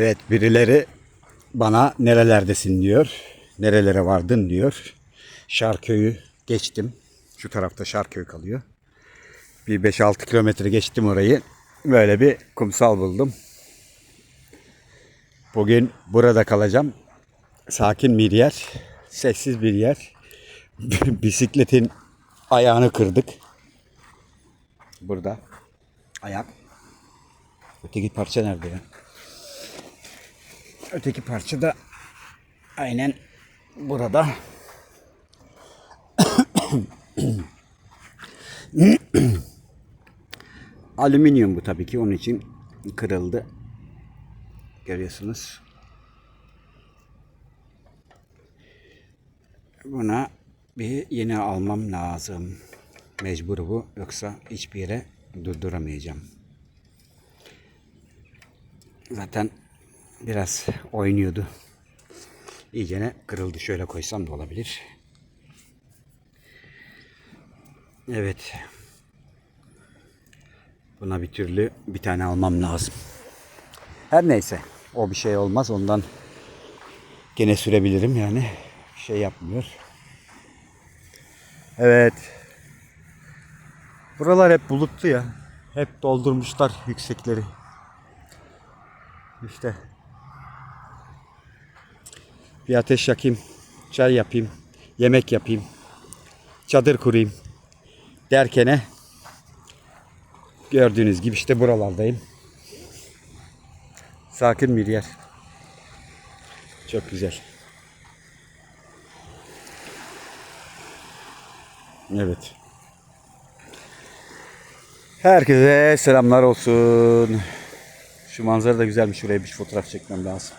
Evet birileri bana nerelerdesin diyor. Nerelere vardın diyor. Şarköy'ü geçtim. Şu tarafta Şarköy kalıyor. Bir 5-6 kilometre geçtim orayı. Böyle bir kumsal buldum. Bugün burada kalacağım. Sakin bir yer. Sessiz bir yer. Bisikletin ayağını kırdık. Burada. Ayak. Öteki parça nerede ya? Öteki parça da aynen burada. Alüminyum bu tabii ki onun için kırıldı. Görüyorsunuz. Buna bir yeni almam lazım. Mecbur bu. Yoksa hiçbir yere durduramayacağım. Zaten biraz oynuyordu. İyicene kırıldı. Şöyle koysam da olabilir. Evet. Buna bir türlü bir tane almam lazım. Her neyse. O bir şey olmaz. Ondan gene sürebilirim yani. Bir şey yapmıyor. Evet. Buralar hep bulutlu ya. Hep doldurmuşlar yüksekleri. İşte. Bir ateş yakayım. Çay yapayım. Yemek yapayım. Çadır kurayım. Derkene gördüğünüz gibi işte buralardayım. Sakin bir yer. Çok güzel. Evet. Herkese selamlar olsun. Şu manzara da güzelmiş. Şuraya bir fotoğraf çekmem lazım.